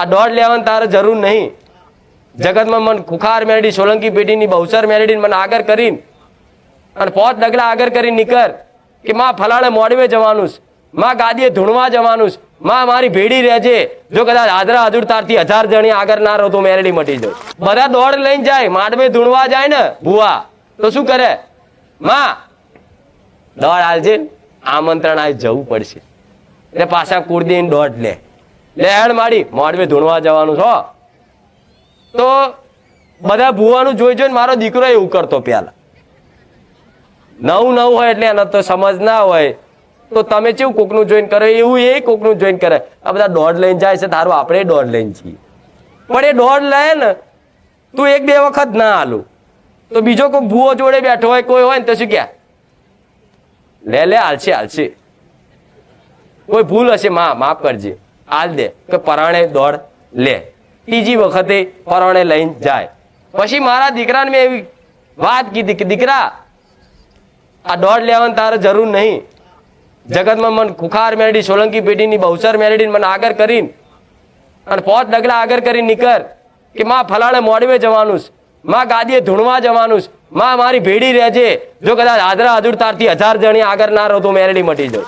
આ દોઢ લેવાની તારે જરૂર નહીં. જગતમાં મને ખુખાર મેળડી સોલંકી પેઢીની બહુસર મેળડીને મને આગળ કરીને અને પોત ડગલા આગળ કરી નીકળ કે માં ફલાણે મોડવે જવાનું છે, માં ગાદીએ ધૂણવા જવાનું છે, માં મારી ભેડી રહેજે. જો કદાચ આદરા હજુર તારથી હજાર જણી આગળ ના રહો તો મેરડી મટી જાય. બધા દોડ લઈને જાય, માંડવે ધૂણવા જાય ને ભુવા. તો શું કરે? માં, દોડ હાલજે આમંત્રણ આ જવું પડશે. એટલે પાછા કુરદીને દોડ લે. લે હેડ માડી મોડવે ધૂણવા જવાનું છો? તો બધા ભૂવાનું જોઈ જોઈને મારો દીકરો એવું કરતો પહેલા નવું નવું હોય એટલે એના તો સમજ ના હોય. તો તમે કેવું કોકનું જોઈન કરે? એવું એ કોકનું જોઈન કરે. આ બધા દોઢ લઈને જાય છે, તારું આપણે દોઢ લઈને છીએ. પણ એ દોઢ લે ને તું એક બે વખત ના હાલું. તો બીજો કોઈ ભૂવો જોડે બેઠો હોય, કોઈ હોય ને તો શું ક્યાં લે લે, હાલશે હાલશે. કોઈ ભૂલ હશે, માં, માફ કરજે. હાલ દે કે પરાણે દોડ લે. ત્રીજી વખતે પરાણે લઈને જાય. પછી મારા દીકરાને મેં એવી વાત કીધી કે, દીકરા, આ દોડ લેવાની તારે જરૂર નહીં. જગતમાં મને ખુખાર મેળડી સોલંકી પેઢીની બહુસર મેળડીને મને આગળ કરીને અને પોત ડગલા આગળ કરી નીકળ કે માં ફલાણે મોડવે જવાનું છે. માં ગાદીએ ધૂણવા જવાનું છે. માં મારી ભેડી રહેજે. જો કદાચ આદરા હજુર તારથી હજાર જણી આગળ ના રહો તો મેરડી મટી જાય.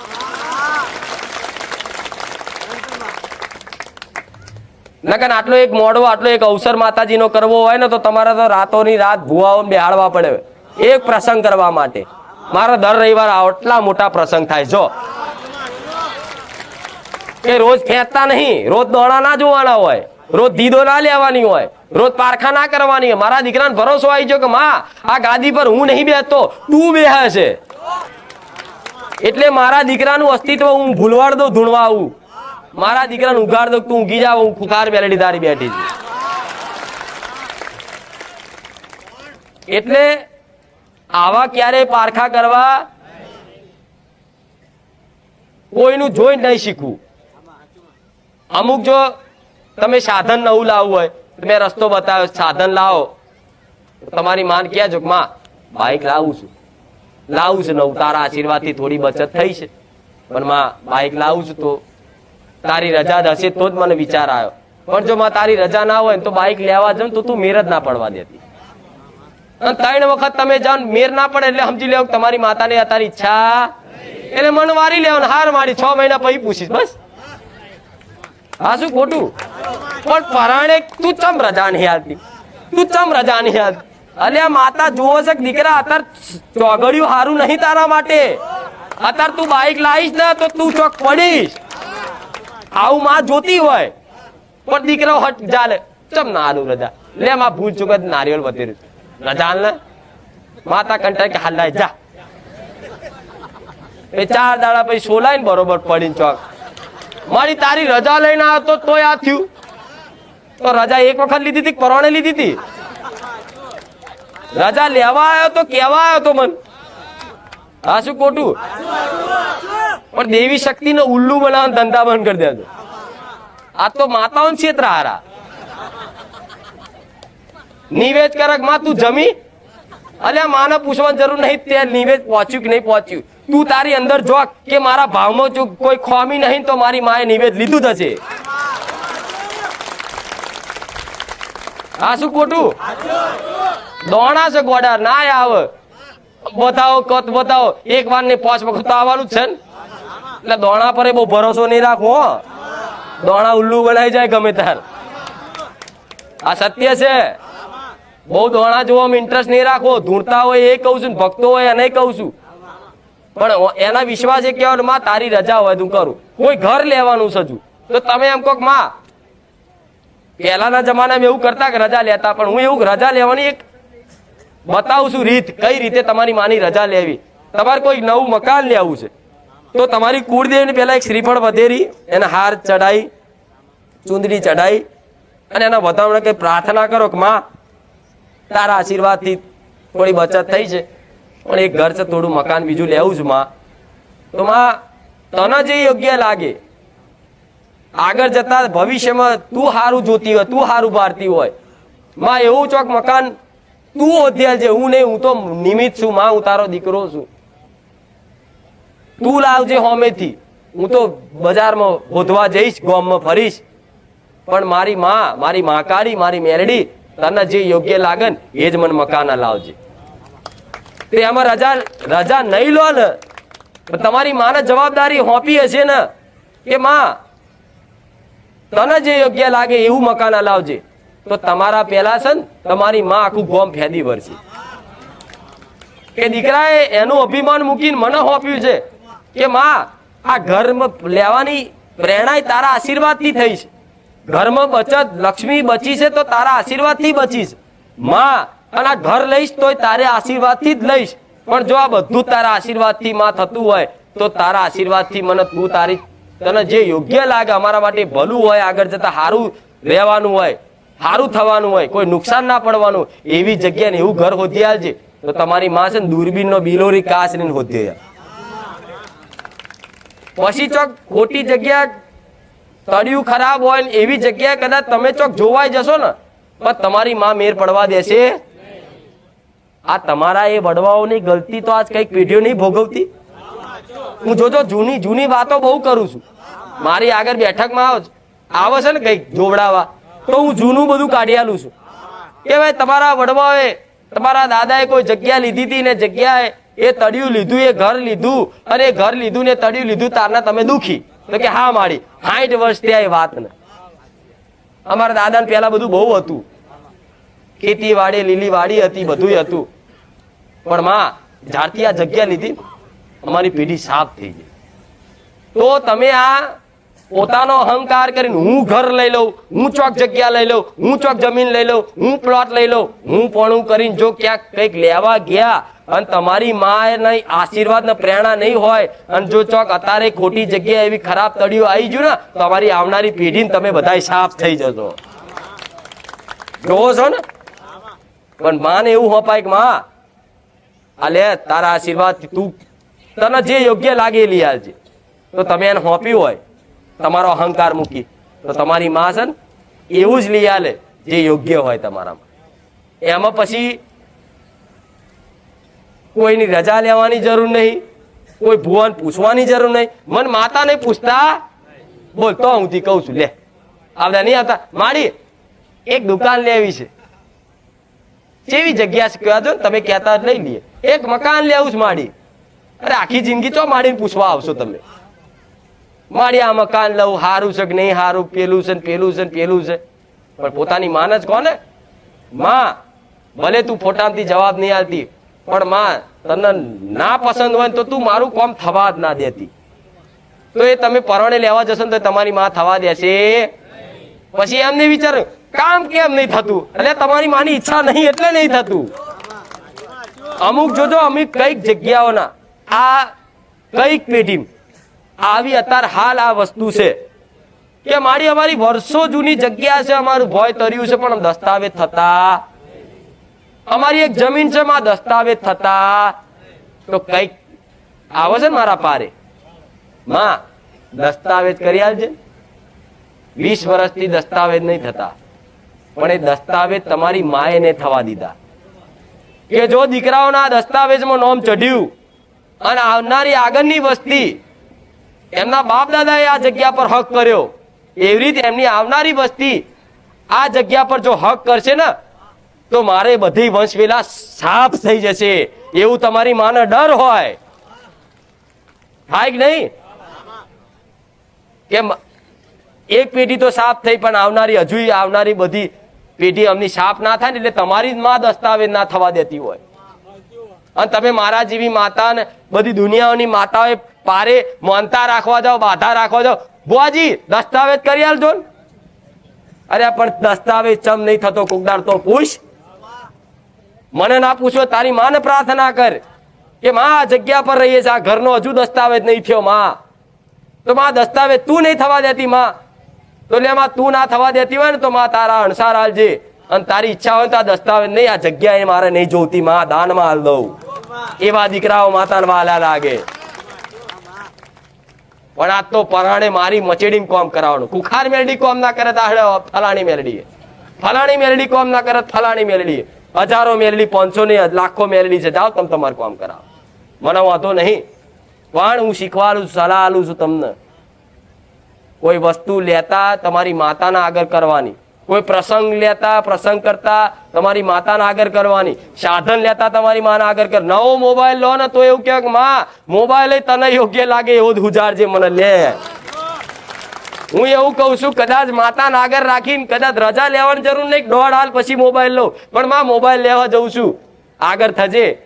નકર આટલો એક મોડવો આટલો એક અવસર માતાજીનો કરવો હોય ને તો તમારે તો રાતોની રાત ભુવાઓ બેહાડવા પડે. એક પ્રસંગ કરવા માટે. મારો દર રવિવાર આટલા મોટા પ્રસંગ થાય. જો. કે રોજ ખેંચતા નહીં. રોજ દોણા ના જોવાના હોય. રોજ દીદો ના લેવાની હોય. રોજ પારખા ના કરવાની હોય. મારા દીકરાને ભરોસો આવી ગયો કે, માં, આ ગાદી પર હું નહીં બેસતો. તું બેહે છે એટલે મારા દીકરાનું અસ્તિત્વ હું ભૂલવાડ દઉં ધૂણવા આવું. મારા દીકરાને ઉઘાડ દો તું ઊંઘી જાવ હું ખુખાર બેલેડી તારી બેઠી છું. એટલે આવા ક્યારે પારખા કરવા કોઈનું જોઈ નહીં શીખવું. અમુક જો તમે સાધન નવું લાવવું હોય મેં રસ્તો બતાવ્યો, સાધન લાવો. તમારી માન ક્યાં કે માં બાઇક લાવું છું. લાવું છું નવું તારા આશીર્વાદથી થોડી બચત થઈ છે. પણ માં બાઇક લાવું છું તો તારી રજા હશે, તો જ મને વિચાર આવ્યો. પણ જો માં તારી રજા ના હોય તો બાઇક લેવા જાઉં તો તું મેર જ ના પડવા દેતી. ત્રણ વખત તમે જાઓ મેર ના પડે એટલે સમજી લેવું તમારી માતાની તારી ઈચ્છા એટલે મન વારી લેવાનું, હાર મારી, છ મહિના પછી પૂછીશ, બસ. હા, શું ખોટું? પણ પરાણે તું ચમ રજા નહીં હાલતી તું ચમ રજા નહીં હાલતી અલે, આ માતા જુઓ છે દીકરા અત્યારે ચોગડ્યું સારું નહીં તારા માટે. અત્યારે તું બાઇક લાવીશ ને તો તું ચોક પડીશ. આવું માં જોતી હોય. પણ દીકરો હટ ચાલે ચમ ના આલું રજા. લે માં ભૂલ ચુકત નારિયેલ વધી રહ્યું રજા ને માતા કંટાળ કે હાલ જા. એ ચાર દાડા પછી સોલાય ને બરોબર પડીને ચોક. મારી તારી રજા લઈને આવ્યો તો તોય આ થયું. તો રજા એક વખત લીધી હતી પરવાણે લીધી હતી? રજા લેવા આવ્યો તો કેવા આવ્યો તો મન. આ શું ખોટું? પણ દેવી શક્તિને ઉલ્લુ બનાવવાનો ધંધા બંધ કરી દેજો આ તો માતાઓને ક્ષેત્ર હારા નિવેદ કરકમાં તું જમી અલ્યા માને પૂછવાની જરૂર નહીં તે નિવેદ પહોંચ્યું કે નહીં પહોંચ્યું તું તારી અંદર જો કે મારા ભાવમાં જો કોઈ ખોમી નહીં તો મારી માએ નિવેદ લીધું જ હશે હા શું ખોટું દોણા છે ગોડા ના આવે બતાવો કત બતાવો એક વાર ને પાંચ વખત આવવાનું જ છે ને એટલે દોણા પર બહુ ભરોસો નહીં રાખવો દોણા ઉલ્લુ બનાવી જાય ગમે તાર આ સત્ય છે. બહુ દોણા જોવામાં ઇન્ટરેસ્ટ નહીં રાખવો. ધૂણતા હોય એ કહું છું ભક્તો હોય એને કહું છું. પણ એના વિશ્વાસ એ કહેવાનું માં, તારી રજા હોય તું કરું. કોઈ ઘર લેવાનું સજુ. તો તમે એમ કહો કે માં, પહેલાના જમાનામાં એવું કરતા કે રજા લેતા, પણ હું એવું રજા લેવાની એક બતાવું છું રીત. કઈ રીતે તમારી માની રજા લેવી? તમારે કોઈ નવું મકાન લેવું છે? તો તમારી કુળદેવની પહેલાં એક શ્રીફળ વધેરી, એને હાર ચઢાઈ, ચુંદડી ચઢાઈ અને એના વધામણે કંઈ પ્રાર્થના કરો કે માં, તારા આશીર્વાદથી થોડી બચત થઈ છે. પણ એક ઘર છે, થોડું મકાન બીજું લેવું જ માં. તો માં, તને જે યોગ્ય લાગે, આગળ જતા ભવિષ્યમાં તું સારું જોતી હોય, તું સારું ભારતી હોય. માં, એવું ચોક મકાન તું ઓધ્યાલ છે હું નહીં, હું તો નિમિત્ત છું, માં, હું તારો દીકરો છું. તું લાવજે હોમેથી. હું તો બજારમાં હોધવા જઈશ, ગોમમાં ફરીશ. પણ મારી માં, મારી માકારી મારી મેરડી તને જે યોગ્ય લાગે ને એ જ મને મકાન લાવજે. તે એમાં રજા રજા નહીં લો ને. તમારી માને જવાબદારી હોપી હશે ને કે માં, તને જે યોગ્ય લાગે એવું મકાન લાવજે. તો તમારા પહેલા છે ને, તમારી માં આખું ગોમ ફેદી ભરશે. કે દીકરાએ એનું અભિમાન મૂકીને મને હોપ્યું છે. કે માં, આ ઘરમાં લેવાની પ્રેરણા તારા આશીર્વાદથી થઈ છે. ઘરમાં બચત લક્ષ્મી બચી છે તો તારા આશીર્વાદથી બચી છે. માં, અને આ ઘર લઈશ તોય તારે આશીર્વાદથી જ લઈશ. પણ જો આ બધું તારા આશીર્વાદથી માં થતું હોય, તો તારા આશીર્વાદથી મને તું તારી તને જે યોગ્ય લાગે અમારા માટે ભલું હોય, આગળ જતા સારું રહેવાનું હોય સારું થવાનું હોય, કોઈ નુકસાન ના પડવાનું, એવી જગ્યા ને એવું ઘર હોધી આવજે તો તમારી માં છે ને દૂરબીન નો બિલોરી કાચ ને હોધી. પછી ચોક ખોટી જગ્યા તળિયું ખરાબ હોય ને એવી જગ્યાએ કદાચ તમે ચોક જોવાઈ જશો ને, પણ તમારી માં મેર પડવા દેશે. આ તમારા એ વડવાઓની ગલતી તો આજ કંઈક પેઢીઓ નહીં ભોગવતી. હું જોજો જૂની જૂની વાતો બહુ કરું છું. મારી આગળ બેઠકમાં આવો આવે છે ને કંઈક જોવડાવા તો હું જૂનું બધું કાઢી છું. કે ભાઈ તમારા વડવાઓએ, તમારા દાદાએ કોઈ જગ્યા લીધી હતી ને જગ્યાએ એ તળિયું લીધું, એ ઘર લીધું અને ઘર લીધું ને તળિયું લીધું, તારના તમે દુખી. તો કે હા મારી સાઠ વર્ષ ત્યાં વાત ને. અમારા દાદાને પહેલા બધું બહુ હતું. ખેતી વાડી લીલી વાડી હતી બધું હતું. પણ માં, જ્યારથી આ જગ્યા લીધી, અમારી પેઢી સાફ થઈ ગઈ. તો તમે આ પોતાનો અહંકાર કરીને હું ઘર લઈ લઉં, હું ચોક જગ્યા લઈ લઉં, હું ચોક જમીન લઈ લઉં, હું પ્લોટ લઈ લઉં, હું પણ કરીને જો ક્યાંક કંઈક લેવા ગયા અને તમારી માના આશીર્વાદ ને પ્રેરણા નહીં હોય. અને જો ચોક અત્યારે ખોટી જગ્યાએ એવી ખરાબ તળીઓ આવી ગયું ને તમારી આવનારી પેઢીને તમે બધા સાફ થઈ જશો જોવો છો ને? પણ માને એવું હોપાય કે માં, આ લે, તારા આશીર્વાદ તું તને જે યોગ્ય લાગે લઈ આવજે. તો તમે એને હોપ્યું હોય, તમારો અહંકાર મૂકી. તો તમારી માં છે ને, એવું જ લઈ આલે જે યોગ્ય હોય તમારામાં. એમાં પછી કોઈની રજા લેવાની જરૂર નહીં, કોઈ ભુવન પૂછવાની જરૂર નહીં. મન માતા નહીં પૂછતા. બોલ, તો હું કહું છું, લે. આવતા નહીં આવતા. માડી, એક દુકાન લેવી છે. જેવી જગ્યા છે કહેવા દો ને, તમે કહેતા લઈ લઈએ એક મકાન લેવું છે માડી. અરે આખી જિંદગી ચો માડીને પૂછવા આવશો તમે? માડી, આ મકાન લઉં, હારું છે કે નહીં હારું? પેલું છે ને પેલું છે ને પેલું છે. પણ પોતાની માન જ કોને? માં, ભલે તું ફોટામાંથી જવાબ નહીં આવતી પણ માં, તને ના પસંદ હોય તો તું મારું કોમ થવા જ ના દેતી. તો એ તમે પરણે લેવા જશો તો તમારી માં થવા દેશે. પછી એમને વિચાર, કામ કેમ નહીં થતું? એટલે તમારી માની ઈચ્છા નહીં, એટલે નહીં થતું. અમુક જોજો, અમુક કંઈક જગ્યાઓના, આ કંઈક પેઢી આવી અત્યારે હાલ આ વસ્તુ છે કે મારી અમારી વર્ષો જૂની જગ્યા છે, અમારું ભય તર્યું છે, પણ દસ્તાવેજ થતા અમારી એક જમીન છે, માં દસ્તાવેજ થતા. તો કંઈક આવે છે ને મારા પારે? માં, દસ્તાવેજ કરી આલજે. વીસ વર્ષથી દસ્તાવેજ નહીં થતા. પણ એ દસ્તાવેજ તમારી માએ ને થવા દીધા. કે જો દીકરાઓના દસ્તાવેજમાં નોમ ચઢ્યું અને આવનારી આગળની વસ્તી એમના બાપ દાદાએ આ જગ્યા પર હક કર્યો, એવી રીતે એમની આવનારી વસ્તી આ જગ્યા પર જો હક કરશે ને તો મારે બધી વંશવેલા સાફ થઈ જશે. એવું તમારી માને ડર હોય. થાય કે નહીં? કેમ? એક પેઢી તો સાફ થઈ, પણ આવનારી હજુ આવનારી બધી પેઢી અમની સાફ ના થાય ને એટલે તમારી માં દસ્તાવેજ ના થવા દેતી હોય. અને તમે મારા જેવી માતા ને બધી દુનિયાઓની માતાઓએ પારે માનતા રાખવા જાઓ, બાધા રાખવા જાઓ. બુઆજી દસ્તાવેજ કરી આલજો ને. અરે, પણ દસ્તાવેજ ચમ નહીં થતો, કોકદાર તો પૂછ. મને ના પૂછો, તારી માને પ્રાર્થના કર. કે માં આ જગ્યા પર રહીએ છે, આ ઘરનો હજુ દસ્તાવેજ નહીં થયો માં. તો માં દસ્તાવેજ તું નહીં થવા દેતી માં. તો લે માં તું ના થવા દેતી હોય ને તો માં તારા અણસાર હાલજે. અને તારી ઈચ્છા હોય તો આ દસ્તાવેજ નહીં, આ જગ્યા એ મારે નહીં જોતી માં દાનમાં હાલ દઉં. એવા દીકરાઓ માતાને વાલા લાગે. પણ આ તો પરાણે મારી મચેડી કોમ કરાવવાનું. કુખાર મેલડી કોમ ના કરે તો ફલાણી મેલડી ફલાણી મેલડી કોમ ના કરે ફલાણી મેલડી હજારો મેલડી પાંચસો ને લાખો મેલડી છે. જાઓ તમે તમારું કામ કરાવો. મને વાંધો નહીં. પણ હું શીખવાડું છું, સલાહ આલું છું તમને. કોઈ વસ્તુ લેતા તમારી માતાના આગળ કરવાની. કોઈ પ્રસંગ લેતા, પ્રસંગ કરતા તમારી માતાના આગળ કરવાની. સાધન લેતા તમારી માના આગળ કર. નવો મોબાઈલ લો ને તો એવું કે, માં, મોબાઈલ તને યોગ્ય લાગે એવો જ ઉજાડજે મને લે. હું એવું કહું છું, કદાચ માતાને આગળ રાખીને કદાચ રજા લેવાની જરૂર નહીં, દોઢ હાલ પછી મોબાઈલ લો. પણ માં મોબાઈલ લેવા જઉં છું. આગળ થજે.